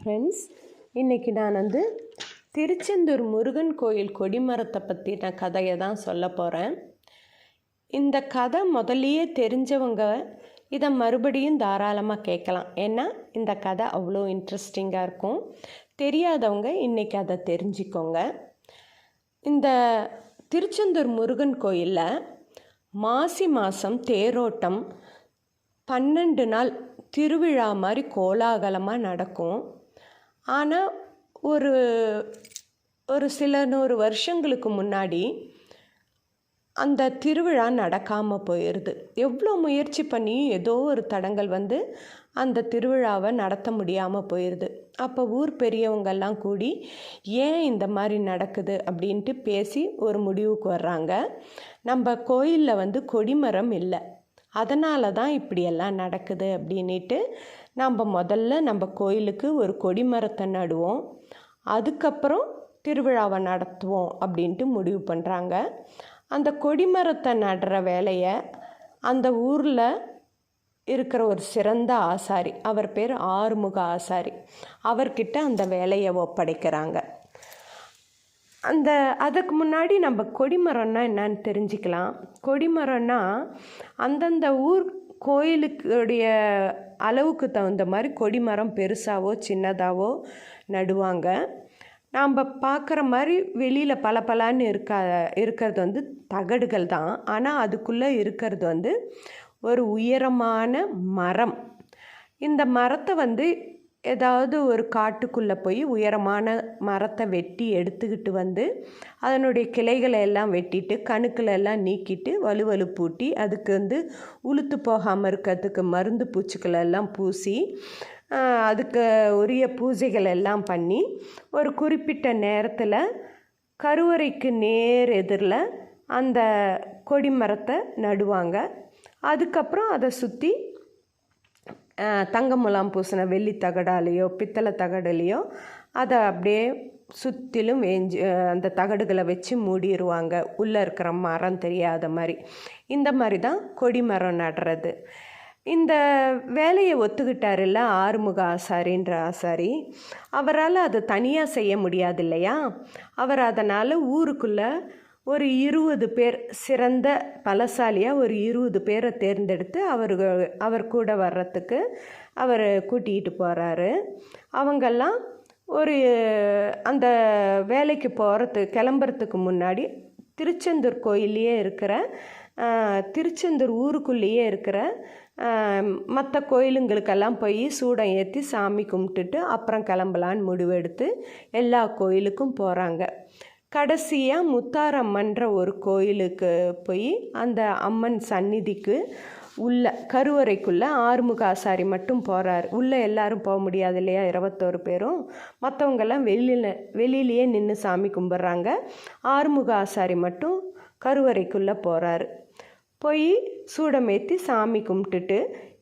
Friends இன்றைக்கி நான் வந்து திருச்செந்தூர் முருகன் கோயில் கொடிமரத்தை பற்றின கதையை தான் சொல்ல போகிறேன் இந்த கதை முதல்லையே தெரிஞ்சவங்க இதை மறுபடியும் தாராளமாக கேட்கலாம். ஏன்னா இந்த கதை அவ்வளோ இன்ட்ரெஸ்டிங்காக இருக்கும். தெரியாதவங்க இன்றைக்கி அதை தெரிஞ்சுக்கோங்க. இந்த திருச்செந்தூர் முருகன் கோயிலில் மாசி மாதம் தேரோட்டம் பன்னெண்டு நாள் திருவிழா மாதிரி கோலாகலமாக நடக்கும். ஆனால் ஒரு ஒரு சில நூறு வருஷங்களுக்கு முன்னாடி அந்த திருவிழா நடக்காமல் போயிடுது எவ்வளோ முயற்சி பண்ணி ஏதோ ஒரு தடங்கள் வந்து அந்த திருவிழாவை நடத்த முடியாமல் போயிடுது அப்போ ஊர் பெரியவங்கெல்லாம் கூடி ஏன் இந்த மாதிரி நடக்குது? அப்படின்ட்டு பேசி ஒரு முடிவுக்கு வர்றாங்க. நம்ம கோயிலில் வந்து கொடிமரம் இல்லை. அதனால தான் இப்படியெல்லாம் நடக்குது அப்படின்ட்டு நம்ம முதல்ல நம்ம கோயிலுக்கு ஒரு கொடிமரத்தை நடுவோம். அதுக்கப்புறம் திருவிழாவை நடத்துவோம் அப்படின்ட்டு முடிவு பண்ணுறாங்க அந்த கொடிமரத்தை நடுற வேலையை அந்த ஊரில் இருக்கிற ஒரு சிறந்த ஆசாரி அவர் பேர் ஆறுமுக ஆசாரி அவர்கிட்ட அந்த வேலையை ஒப்படைக்கிறாங்க. அந்த அதுக்கு முன்னாடி நம்ம கொடிமரம்னா என்னன்னு தெரிஞ்சுக்கலாம். கொடிமரம்னா அந்தந்த ஊர் கோயிலுக்குடைய அளவுக்கு தகுந்த மாதிரி கொடி மரம் பெருசாவோ சின்னதாவோ நடுவாங்க. நாம் பார்க்குற மாதிரி வெளியில் பல பலான்னு இருக்கா இருக்கிறது வந்து தகடுகள் தான். ஆனால் அதுக்குள்ளே இருக்கிறது வந்து ஒரு உயரமான மரம். இந்த மரத்தை வந்து ஏதாவது ஒரு காட்டுக்குள்ளே போய் உயரமான மரத்தை வெட்டி எடுத்துக்கிட்டு வந்து அதனுடைய கிளைகளை எல்லாம் வெட்டிட்டு கணுக்களை எல்லாம் நீக்கிட்டு வலுவலு பூட்டி அதுக்கு வந்து உளுத்து போகாமல் இருக்கிறதுக்கு மருந்து பூச்சிகளெல்லாம் பூசி அதுக்கு உரிய பூஜைகள் எல்லாம் பண்ணி ஒரு குறிப்பிட்ட நேரத்தில் கருவறைக்கு நேர் எதிரில் அந்த கொடி மரத்தை நடுவாங்க. அதுக்கப்புறம் அதை சுற்றி தங்க முலாம் பூசின வெள்ளி தகடாலேயோ பித்தளை தகடுலேயோ அதை அப்படியே சுற்றிலும் வேஞ்சு அந்த தகடுகளை வச்சு மூடிடுவாங்க உள்ளே இருக்கிற மரம் தெரியாத மாதிரி. இந்த மாதிரி தான் கொடி மரம் நடுறது. இந்த வேலையை ஒத்துக்கிட்டாருல்ல ஆறுமுக ஆசாரின்ற ஆசாரி. அவரால் அதை தனியாக செய்ய முடியாது இல்லையா? அவர் அதனால் ஊருக்குள்ளே ஒரு இருபது பேர் சிறந்த பலசாலியாக ஒரு இருபது பேரை தேர்ந்தெடுத்து அவர் அவர் கூட வர்றதுக்கு அவர் கூட்டிகிட்டு போகிறாரு அவங்கெல்லாம் ஒரு அந்த வேலைக்கு போகிறது கிளம்புறதுக்கு முன்னாடி திருச்செந்தூர் கோயிலையே இருக்கிற திருச்செந்தூர் ஊருக்குள்ளேயே இருக்கிற மற்ற கோயிலுங்களுக்கெல்லாம் போய் சூடம் ஏற்றி சாமி கும்பிட்டுட்டு அப்புறம் கிளம்பலான்னு முடிவெடுத்து எல்லா கோயிலுக்கும் போகிறாங்க கடைசியாக முத்தாரம்மன்ற ஒரு கோயிலுக்கு போய் அந்த அம்மன் சந்நிதிக்கு உள்ள கருவறைக்குள்ளே ஆறுமுக ஆசாரி மட்டும் போகிறார் உள்ளே எல்லாரும் போக முடியாது இல்லையா? இருபத்தோரு பேரும். மற்றவங்கெல்லாம் வெளியில் வெளியிலேயே நின்று சாமி கும்பிட்றாங்க. ஆறுமுக ஆசாரி மட்டும் கருவறைக்குள்ளே போகிறாரு போய் சூடமேற்றி சாமி கும்பிட்டுட்டு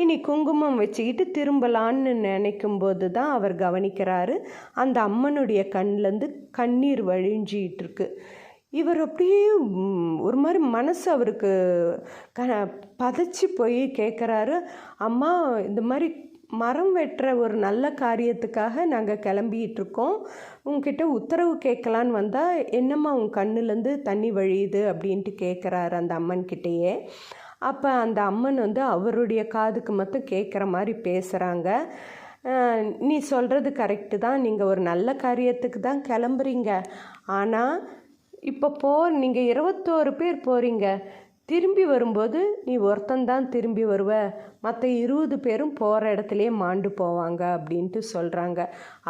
இனி குங்குமம் வச்சுக்கிட்டு திரும்பலான்னு நினைக்கும் போது தான் அவர் கவனிக்கிறாரு. அந்த அம்மனுடைய கண்லேருந்து கண்ணீர் வழிஞ்சிகிட்டு இருக்கு இவர் அப்படியே ஒரு மாதிரி மனசு அவருக்கு க பதைச்சி போய் கேட்குறாரு அம்மா இந்த மாதிரி மரம் வெட்டுற ஒரு நல்ல காரியத்துக்காக நாங்கள் கிளம்பிகிட்டு இருக்கோம் உங்ககிட்ட உத்தரவு கேட்கலான்னு வந்தால் என்னம்மா உன் கண்ணுலேருந்து தண்ணி வழியுது? அப்படின்ட்டு கேட்குறாரு அந்த அம்மன்கிட்டயே. அப்போ அந்த அம்மன் வந்து அவருடைய காதுக்கு மட்டும் கேட்குற மாதிரி பேசுகிறாங்க நீ சொல்கிறது கரெக்டு தான். நீங்கள் ஒரு நல்ல காரியத்துக்கு தான் கிளம்புறீங்க. ஆனால் இப்போ போ நீங்கள் இருபத்தோரு பேர் போகிறீங்க திரும்பி வரும்போது நீ ஒருத்தந்தான் திரும்பி வருவ. மற்ற இருபது பேரும் போகிற இடத்துலையே மாண்டு போவாங்க அப்படின்ட்டு சொல்கிறாங்க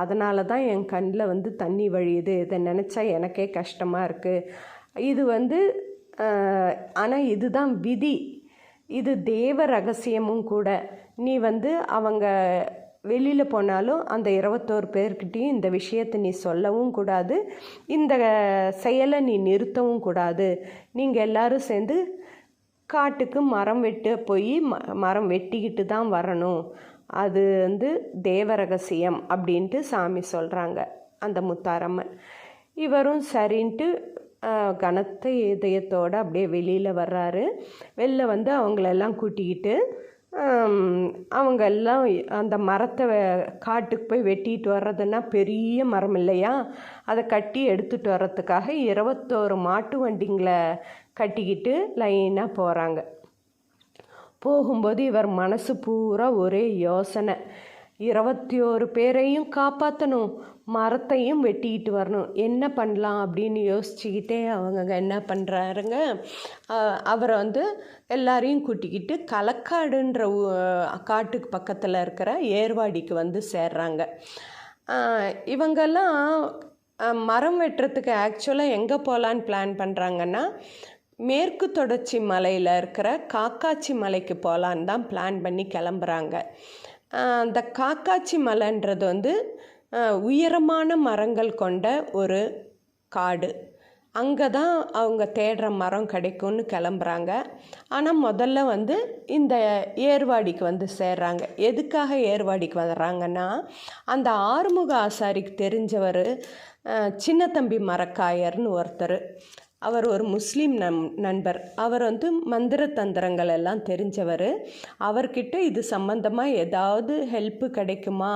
அதனால தான் என் கண்ணில் வந்து தண்ணி வழியுது. இதை நினச்சா எனக்கே கஷ்டமாக இருக்குது இது வந்து ஆனால் இதுதான் விதி. இது தேவ ரகசியமும் கூட. நீ வந்து அவங்க வெளியில் போனாலும் அந்த இருபத்தோரு பேர்கிட்டையும் இந்த விஷயத்தை நீ சொல்லவும் கூடாது. இந்த செயலை நீ நிறுத்தவும் கூடாது. நீங்கள் எல்லோரும் சேர்ந்து காட்டுக்கு மரம் வெட்ட போய் ம மரம் வெட்டிக்கிட்டு தான் வரணும். அது வந்து தேவ ரகசியம் அப்படின்ட்டு சாமி சொல்கிறாங்க அந்த முத்தாரம்மன். இவரும் சரின்ட்டு கனத்த இதயத்தோடு அப்படியே வெளியில் வர்றாரு. வெளில வந்து அவங்களெல்லாம் கூட்டிக்கிட்டு அவங்க எல்லாம் அந்த மரத்தை காட்டுக்கு போய் வெட்டிட்டு வர்றதுன்னா பெரிய மரம் இல்லையா? அதை கட்டி எடுத்துகிட்டு வர்றதுக்காக இருபத்தோரு மாட்டு வண்டிங்களை கட்டிக்கிட்டு லைனாக போகிறாங்க போகும்போது இவர் மனசு பூரா ஒரே யோசனை. இருபத்தி ஒரு பேரையும் காப்பாற்றணும் மரத்தையும் வெட்டிக்கிட்டு வரணும். என்ன பண்ணலாம் அப்படின்னு யோசிச்சுக்கிட்டே அவங்க என்ன பண்ணுறாருங்க அவரை வந்து எல்லாரையும் கூட்டிக்கிட்டு களக்காடுன்ற ஊ- காட்டுக்கு பக்கத்தில் இருக்கிற ஏர்வாடிக்கு வந்து சேர்றாங்க. இவங்கெல்லாம் மரம் வெட்டுறதுக்கு ஆக்சுவலாக எங்கே போகலான்னு பிளான் பண்ணுறாங்கன்னா மேற்கு தொடர்ச்சி மலையில் இருக்கிற காக்காச்சி மலைக்கு போகலான்னு தான் பிளான் பண்ணி கிளம்புறாங்க. அந்த காக்காச்சி மலைன்றது வந்து உயரமான மரங்கள் கொண்ட ஒரு காடு. அங்கே தான் அவங்க தேடுற மரம் கிடைக்கும்னு கிளம்புறாங்க. ஆனால் முதல்ல வந்து இந்த ஏர்வாடிக்கு வந்து சேர்றாங்க. எதுக்காக ஏர்வாடிக்கு வர்றாங்கன்னா அந்த ஆறுமுக ஆசாரிக்கு தெரிஞ்சவர் சின்ன தம்பி மரக்காயர்னு ஒருத்தர். அவர் ஒரு முஸ்லீம் நம் நண்பர். அவர் வந்து மந்திர தந்திரங்கள் எல்லாம் தெரிஞ்சவர். அவர்கிட்ட இது சம்பந்தமாக ஏதாவது ஹெல்ப்பு கிடைக்குமா?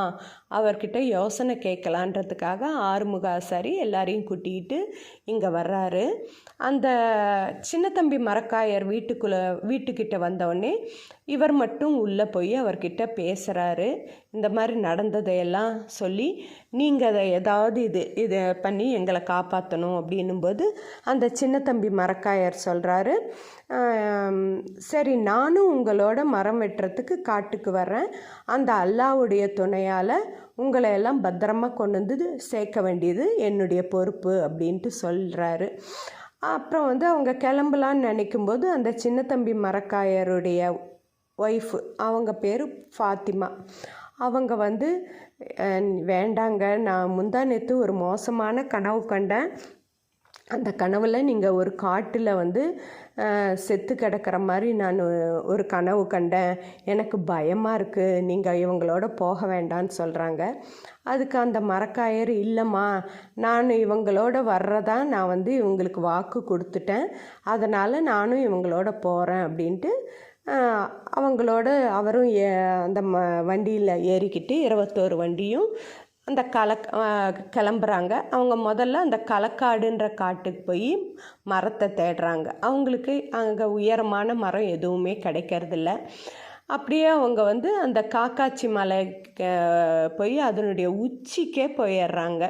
அவர்கிட்ட யோசனை கேட்கலான்றதுக்காக ஆறுமுகாசாரி எல்லாரையும் கூட்டிகிட்டு இங்கே வர்றாரு. அந்த சின்ன தம்பி மரக்காயர் வீட்டுக்குள்ளே வீட்டுக்கிட்ட வந்தோடனே இவர் மட்டும் உள்ளே போய் அவர்கிட்ட பேசுகிறாரு இந்த மாதிரி நடந்ததையெல்லாம் சொல்லி நீங்கள் அதை ஏதாவது இது இதை பண்ணி எங்களை காப்பாற்றணும் அப்படின்னும்போது அந்த சின்ன தம்பி மரக்காயர் சொல்கிறாரு சரி நானும் உங்களோட மரம் வெட்டுறதுக்கு காட்டுக்கு வர்றேன். அந்த அல்லாவுடைய துணையால் உங்களை எல்லாம் பத்திரமா கொண்டு வந்து சேர்க்க வேண்டியது என்னுடைய பொறுப்பு அப்படின்ட்டு சொல்கிறாரு அப்புறம் வந்து அவங்க கிளம்பலான்னு நினைக்கும்போது அந்த சின்ன தம்பி மரக்காயருடைய ஒய்ஃபு அவங்க பேர் ஃபாத்திமா. அவங்க வந்து வேண்டாங்க நான் முந்தா நேற்று ஒரு மோசமான கனவு கண்டேன். அந்த கனவில் நீங்கள் ஒரு காட்டில் வந்து செத்து கிடக்கிற மாதிரி நான் ஒரு கனவு கண்டேன். எனக்கு பயமாக இருக்குது நீங்கள் இவங்களோட போக வேண்டான்னு சொல்கிறாங்க அதுக்கு அந்த மரக்காயர் இல்லைம்மா நான் இவங்களோட வர்றதா நான் வந்து இவங்களுக்கு வாக்கு கொடுத்துட்டேன். அதனால் நானும் இவங்களோட போகிறேன் அப்படின்ட்டு அவங்களோட அவரும் ஏ- அந்த ம வண்டியில் ஏறிக்கிட்டு இருபத்தோரு வண்டியும் அந்த கல கிளம்புறாங்க. அவங்க முதல்ல அந்த களக்காடுன்ற காட்டுக்கு போய் மரத்தை தேடுறாங்க. அவங்களுக்கு அங்கே உயரமான மரம் எதுவுமே கிடைக்கிறதில்ல. அப்படியே அவங்க வந்து அந்த காக்காச்சி மலைக்கு போய் அதனுடைய உச்சிக்கே போயிடுறாங்க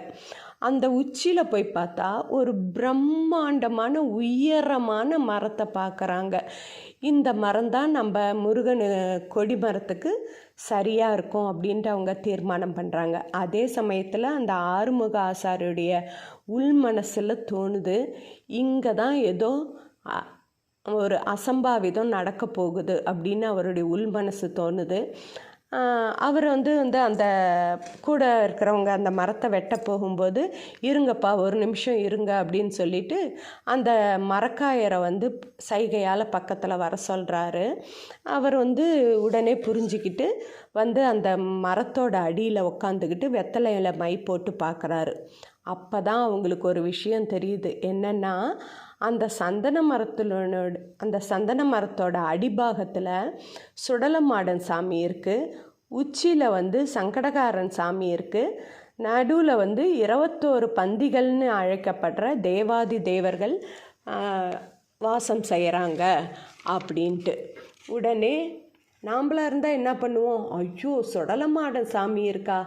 அந்த உச்சியில் போய் பார்த்தா ஒரு பிரம்மாண்டமான உயரமான மரத்தை பார்க்குறாங்க. இந்த மரம் தான் நம்ம முருகன் கொடி மரத்துக்கு சரியாக இருக்கும் அப்படின்ட்டு அவங்க தீர்மானம் பண்ணுறாங்க அதே சமயத்தில் அந்த ஆறுமுக ஆசாரியுடைய உள் மனசில் தோணுது இங்கே தான் ஏதோ ஒரு அசம்பாவிதம் நடக்க போகுது அப்படின்னு அவருடைய உள் மனசு தோணுது. அவர் வந்து வந்து அந்த கூட இருக்கிறவங்க அந்த மரத்தை வெட்ட போகும்போது இருங்கப்பா ஒரு நிமிஷம் இருங்க அப்படின்னு சொல்லிட்டு அந்த மரக்காயரை வந்து சைகையால் பக்கத்தில் வர சொல்கிறாரு அவர் வந்து உடனே புரிஞ்சுக்கிட்டு வந்து அந்த மரத்தோட அடியில் உட்காந்துக்கிட்டு வெத்தலையில் மை போட்டு பார்க்குறாரு அப்போ தான் அவங்களுக்கு ஒரு விஷயம் தெரியுது. என்னென்னா அந்த சந்தன மரத்திலோட அந்த சந்தன மரத்தோட அடிபாகத்தில் சுடலமாடன் சாமி இருக்குது உச்சியில் வந்து சங்கடகாரன் சாமி இருக்குது நடுவில் வந்து இருபத்தோரு பந்திகள்னு அழைக்கப்படுற தேவாதி தேவர்கள் வாசம் செய்கிறாங்க அப்படின்ட்டு. உடனே நாம்பளா இருந்தால் என்ன பண்ணுவோம்? ஐயோ சுடலமாடன் சாமி இருக்கா?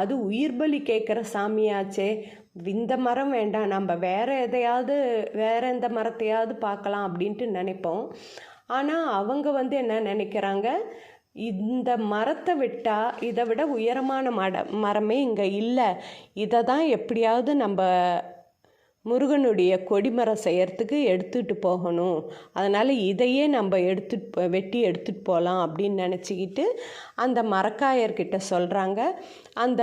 அது உயிர் பலி கேட்குற சாமியாச்சே. இந்த மரம் வேண்டாம் நம்ம வேறு எதையாவது வேற எந்த மரத்தையாவது பார்க்கலாம் அப்படின்ட்டு நினைப்போம். ஆனால் அவங்க வந்து என்ன நினைக்கிறாங்க? இந்த மரத்தை விட்டால் இதை விட உயரமான மட மரமே இங்கே இல்லை. இதை தான் எப்படியாவது நம்ம முருகனுடைய கொடிமரம் செய்கிறதுக்கு எடுத்துகிட்டு போகணும். அதனால் இதையே நம்ம எடுத்துட்டு வெட்டி எடுத்துகிட்டு போகலாம் அப்படின்னு நினச்சிக்கிட்டு அந்த மரக்காயர்கிட்ட சொல்கிறாங்க அந்த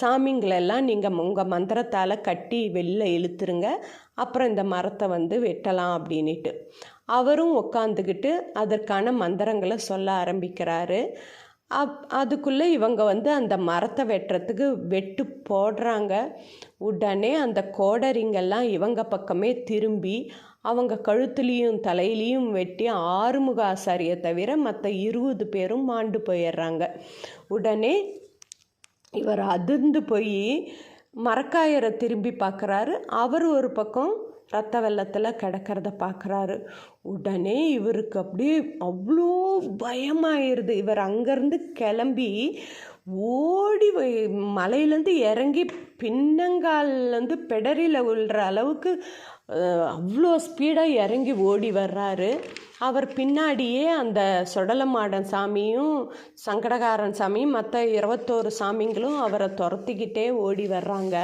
சாமிங்களெல்லாம் நீங்கள் உங்கள் மந்திரத்தால் கட்டி வெளில இழுத்துருங்க. அப்புறம் இந்த மரத்தை வந்து வெட்டலாம் அப்படின்ட்டு அவரும் உக்காந்துக்கிட்டு அதற்கான மந்திரங்களை சொல்ல ஆரம்பிக்கிறாரு. அப் அதுக்குள்ளே இவங்க வந்து அந்த மரத்தை வெட்டுறதுக்கு வெட்டு போடுறாங்க. உடனே அந்த கோடரிங்கெல்லாம் இவங்க பக்கமே திரும்பி அவங்க கழுத்துலேயும் தலையிலையும் வெட்டி ஆறுமுக ஆசாரியை தவிர மற்ற இருபது பேரும் மாண்டு போயிடுறாங்க. உடனே இவர் அதிர்ந்து போய் மரக்காயரை திரும்பி பார்க்குறாரு. அவர் ஒரு பக்கம் ரத்த வெள்ளத்தில் கிடக்கிறத பார்க்குறாரு உடனே இவருக்கு அப்படியே அவ்வளோ பயமாயிருது. இவர் அங்கேருந்து கிளம்பி ஓடி மலையிலேருந்து இறங்கி பின்னங்கால்லேருந்து பெடரியில் விழுற அளவுக்கு அவ்வளோ ஸ்பீடாக இறங்கி ஓடி வர்றாரு. அவர் பின்னாடியே அந்த சொடலமாடன் சாமியும் சங்கடகாரன் சாமியும் மற்ற இருபத்தோரு சாமிங்களும் அவரை துரத்திக்கிட்டே ஓடி வர்றாங்க.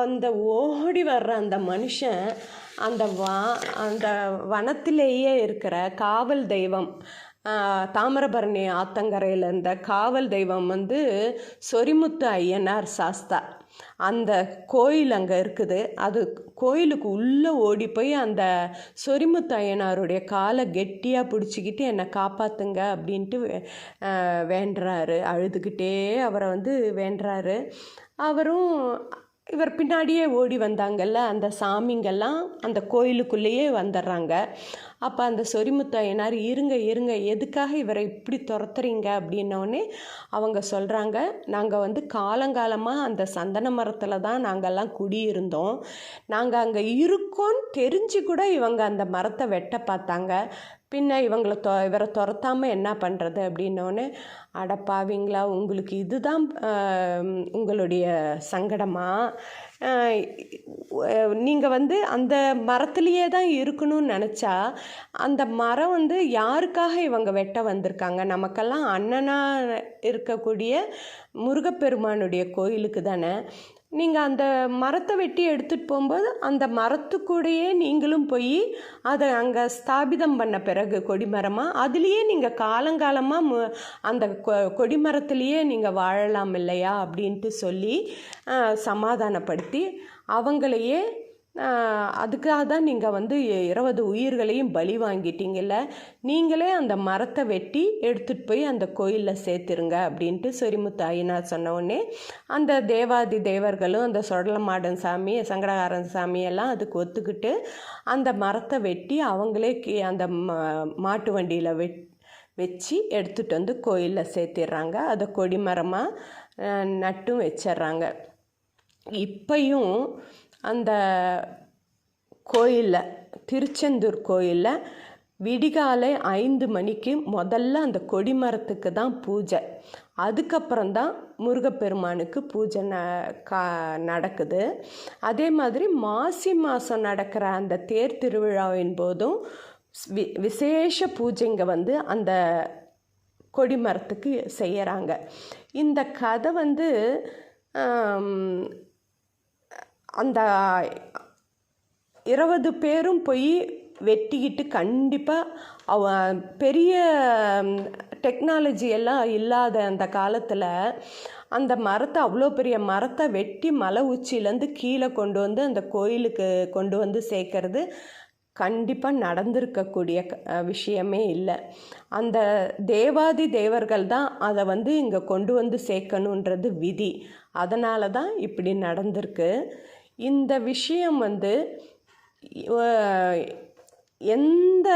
அந்த ஓடி வர்ற அந்த மனுஷன் அந்த வா அந்த வனத்திலேயே இருக்கிற காவல் தெய்வம் தாமிரபரணி ஆத்தங்கரையில் இருந்த காவல் தெய்வம் வந்து சொரிமுத்து ஐயனார் சாஸ்தா. அந்த கோயில் அங்கே இருக்குது. அது கோயிலுக்கு உள்ளே ஓடி போய் அந்த சொரிமுத்து ஐயனாருடைய காலை கெட்டியாக பிடிச்சிக்கிட்டு என்னை காப்பாற்றுங்க அப்படின்ட்டு வேண்டுறாரு. அழுதுகிட்டே அவரை வந்து வேண்டுறாரு. அவரும் இவர் பின்னாடியே ஓடி வந்தாங்கல்ல அந்த சாமிங்கெல்லாம் அந்த கோயிலுக்குள்ளேயே வந்துடுறாங்க. அப்போ அந்த சொரிமுத்தையனார் இருங்க இருங்க எதுக்காக இவரை இப்படி துரத்துறீங்க? அப்படின்னோடனே அவங்க சொல்கிறாங்க நாங்கள் வந்து காலங்காலமாக அந்த சந்தன மரத்தில் தான் நாங்கள்லாம் குடியிருந்தோம். நாங்கள் அங்கே இருக்கோன்னு தெரிஞ்சு கூட இவங்க அந்த மரத்தை வெட்ட பார்த்தாங்க. பின்ன இவங்களை தொ இவரை துரத்தாமல் என்ன பண்ணுறது அப்படின்னோடனே அடப்பாவீங்களா உங்களுக்கு இதுதான் உங்களுடைய சங்கடமா? நீங்கள் வந்து அந்த மரத்துலேயே தான் இருக்கணும்னு நினச்சா அந்த மரம் வந்து யாருக்காக இவங்க வெட்ட வந்திருக்காங்க? நமக்கெல்லாம் அண்ணனாக இருக்கக்கூடிய முருகப்பெருமானுடைய கோயிலுக்கு தானே? நீங்கள் அந்த மரத்தை வெட்டி எடுத்துகிட்டு போகும்போது அந்த மரத்துக்கூடயே நீங்களும் போய் அதை அங்கே ஸ்தாபிதம் பண்ண பிறகு கொடிமரமாக அதுலேயே நீங்கள் காலங்காலமாக மு அந்த கொ கொடிமரத்துலேயே நீங்கள் வாழலாம் இல்லையா அப்படின்ட்டு சொல்லி சமாதானப்படுத்தி அவங்களையே அதுக்காக தான் நீங்கள் வந்து இருபது உயிர்களையும் பலி வாங்கிட்டீங்கல்ல. நீங்களே அந்த மரத்தை வெட்டி எடுத்துகிட்டு போய் அந்த கோயிலில் சேர்த்துருங்க அப்படின்ட்டு சொரிமுத்து ஐயனார் சொன்ன உடனே அந்த தேவாதி தேவர்களும் அந்த சொடலமாடன் சாமி சங்கடகாரன் சாமியெல்லாம் அதுக்கு ஒத்துக்கிட்டு அந்த மரத்தை வெட்டி அவங்களே கீ அந்த மாட்டு வண்டியில் வெட் வச்சு எடுத்துகிட்டு வந்து கோயிலில் சேர்த்திடுறாங்க. அதை கொடிமரமாக நட்டும் வச்சிடுறாங்க. இப்பையும் அந்த கோயிலில் திருச்செந்தூர் கோயிலில் விடிகாலை ஐந்து மணிக்கு முதல்ல அந்த கொடிமரத்துக்கு தான் பூஜை. அதுக்கப்புறம் தான் முருகப்பெருமானுக்கு பூஜை ந கா நடக்குது. அதே மாதிரி மாசி மாதம் நடக்கிற அந்த தேர் திருவிழாவின் போதும் வி விசேஷ பூஜைங்க வந்து அந்த கொடிமரத்துக்கு செய்கிறாங்க இந்த கதை வந்து அந்த இருபது பேரும் போய் வெட்டிக்கிட்டு கண்டிப்பாக அவ பெரிய டெக்னாலஜி எல்லாம் இல்லாத அந்த காலத்தில் அந்த மரத்தை அவ்வளோ பெரிய மரத்தை வெட்டி மலை உச்சியிலேருந்து கீழே கொண்டு வந்து அந்த கோயிலுக்கு கொண்டு வந்து சேர்க்கறது கண்டிப்பாக நடந்திருக்கக்கூடிய விஷயமே இல்லை. அந்த தேவாதி தேவர்கள் தான் அதை வந்து இங்கே கொண்டு வந்து சேர்க்கணுன்றது விதி. அதனால தான் இப்படி நடந்திருக்கு. இந்த விஷயம் வந்து எந்த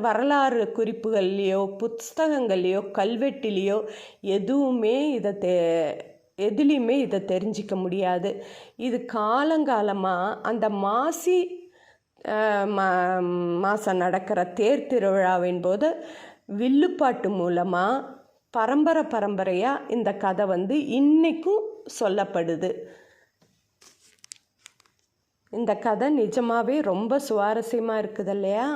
வரலாறு குறிப்புகள்லேயோ புஸ்தகங்கள்லேயோ கல்வெட்டிலேயோ எதுவுமே இதை தே எதுலேயுமே இதை தெரிஞ்சிக்க முடியாது. இது காலங்காலமாக அந்த மாசி மா மாதம் நடக்கிற தேர் திருவிழாவின் போது வில்லுப்பாட்டு மூலமாக பரம்பரை பரம்பரையாக இந்த கதை வந்து இன்றைக்கும் சொல்லப்படுது. இந்த கதை நிஜமாவே ரொம்ப சுவாரஸ்யமாக இருக்குது இல்லையா